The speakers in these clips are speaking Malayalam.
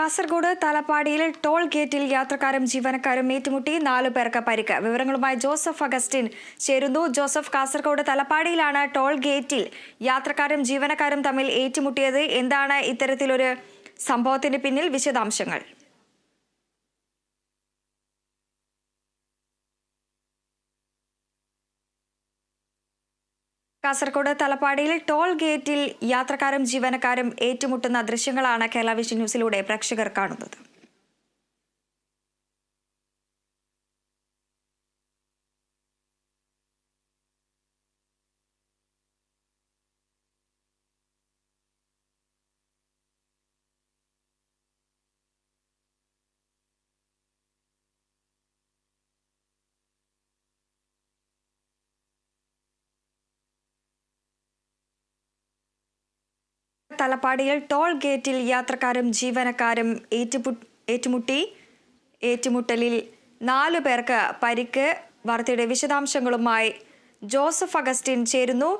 കാസർഗോഡ് തലപ്പാടിയിൽ ടോൾ ഗേറ്റിൽ യാത്രക്കാരും ജീവനക്കാരും ഏറ്റുമുട്ടി നാലു പേർക്ക് പരിക്ക്. വിവരങ്ങളുമായി ജോസഫ് അഗസ്റ്റിൻ ചേരുന്നു. ജോസഫ് കാസർഗോഡ് തലപ്പാടിയിലാണ് ടോൾ ഗേറ്റിൽ യാത്രക്കാരും ജീവനക്കാരും തമ്മിൽ ഏറ്റുമുട്ടിയത്. എന്താണ് ഇത്തരത്തിലൊരു സംഭവത്തിന് പിന്നിൽ വിശദാംശങ്ങൾ? കാസർഗോഡ് തലപ്പാടിയിൽ ടോൾ ഗേറ്റിൽ യാത്രക്കാരും ജീവനക്കാരും ഏറ്റുമുട്ടുന്ന ദൃശ്യങ്ങളാണ് കേരള വിഷൻ ന്യൂസിലൂടെ പ്രേക്ഷകർ കാണുന്നത്. തലപ്പാടിയിൽ ടോൾ ഗേറ്റിൽ യാത്രക്കാരും ജീവനക്കാരും ഏറ്റുമുട്ടി ഏറ്റുമുട്ടലിൽ നാലു പേർക്ക് പരിക്ക് വാർത്തയുടെ വിശദാംശങ്ങളുമായി ജോസഫ് അഗസ്റ്റിൻ ചേരുന്നു.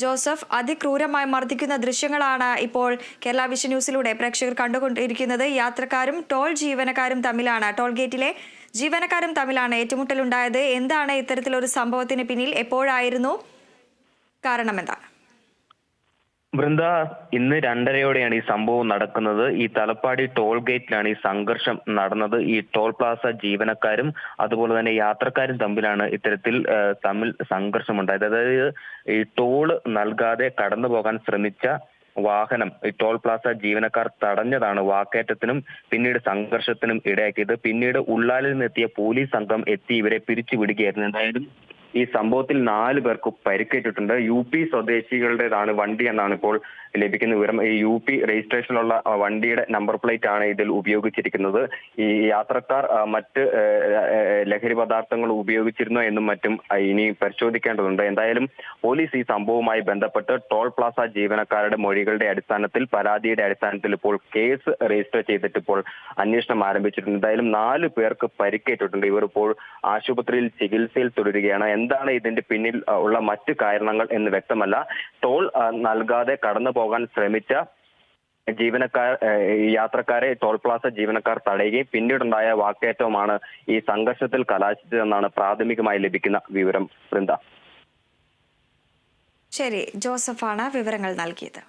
ജോസഫ് അതിക്രൂരമായി മർദ്ദിക്കുന്ന ദൃശ്യങ്ങളാണ് ഇപ്പോൾ കേരള വിഷൻ ന്യൂസിലൂടെ പ്രേക്ഷകർ കണ്ടുകൊണ്ടിരിക്കുന്നത്. യാത്രക്കാരും ടോൾ ജീവനക്കാരും തമ്മിലാണ് ടോൾ ഗേറ്റിലെ ജീവനക്കാരും തമ്മിലാണ് ഏറ്റുമുട്ടലുണ്ടായത്. എന്താണ് ഇത്തരത്തിലൊരു സംഭവത്തിന് പിന്നിൽ എപ്പോഴായിരുന്നു? കാരണം എന്താണ് വൃന്ദ ഇന്ന് രണ്ടരയോടെയാണ് ഈ സംഭവം നടക്കുന്നത്. ഈ തലപ്പാടി ടോൾ ഗേറ്റിലാണ് ഈ സംഘർഷം നടന്നത്. ഈ ടോൾ പ്ലാസ ജീവനക്കാരും അതുപോലെ തന്നെ യാത്രക്കാരും തമ്മിലാണ് ഇത്തരത്തിൽ തമ്മിൽ സംഘർഷമുണ്ടായത്. അതായത് ഈ ടോൾ നൽകാതെ കടന്നു പോകാൻ ശ്രമിച്ച വാഹനം ഈ ടോൾ പ്ലാസ ജീവനക്കാർ തടഞ്ഞതാണ് വാക്കേറ്റത്തിനും പിന്നീട് സംഘർഷത്തിനും ഇടയാക്കിയത്. പിന്നീട് ഉള്ളാലിൽ നിന്നെത്തിയ പോലീസ് സംഘം എത്തി ഇവരെ പിരിച്ചുവിടുകയായിരുന്നു. എന്തായാലും ഈ സംഭവത്തിൽ നാല് പേർക്ക് പരിക്കേറ്റിട്ടുണ്ട്. യു പി സ്വദേശികളുടേതാണ് വണ്ടി എന്നാണ് ഇപ്പോൾ ലഭിക്കുന്ന വിവരം ഈ യു പി രജിസ്ട്രേഷനിലുള്ള വണ്ടിയുടെ നമ്പർ പ്ലേറ്റ് ആണ് ഇതിൽ ഉപയോഗിച്ചിരിക്കുന്നത്. ഈ യാത്രക്കാർ മറ്റ് ലഹരി പദാർത്ഥങ്ങൾ ഉപയോഗിച്ചിരുന്നോ എന്നും മറ്റും ഇനി പരിശോധിക്കേണ്ടതുണ്ട്. എന്തായാലും പോലീസ് ഈ സംഭവവുമായി ബന്ധപ്പെട്ട് ടോൾ പ്ലാസ ജീവനക്കാരുടെ മൊഴികളുടെ അടിസ്ഥാനത്തിൽ പരാതിയുടെ അടിസ്ഥാനത്തിൽ ഇപ്പോൾ കേസ് രജിസ്റ്റർ ചെയ്തിട്ട് ഇപ്പോൾ അന്വേഷണം ആരംഭിച്ചിട്ടുണ്ട്. എന്തായാലും നാല് പേർക്ക് പരിക്കേറ്റിട്ടുണ്ട്. ഇവർ ഇപ്പോൾ ആശുപത്രിയിൽ ചികിത്സയിൽ തുടരുകയാണ്. എന്താണ് ഇതിന്റെ പിന്നിൽ ഉള്ള മറ്റ് കാരണങ്ങൾ എന്ന് വ്യക്തമല്ല. ടോൾ നൽകാതെ കടന്നു പോകാൻ ശ്രമിച്ച ജീവനക്കാർ യാത്രക്കാരെ ടോൾ പ്ലാസ ജീവനക്കാർ തടയുകയും പിന്നീടുണ്ടായ വാക്കേറ്റവുമാണ് ഈ സംഘർഷത്തിൽ കലാശിച്ചതെന്നാണ് പ്രാഥമികമായി ലഭിക്കുന്ന വിവരം വൃന്ദ. ശരി ജോസഫാണ് വിവരങ്ങൾ നൽകിയത്.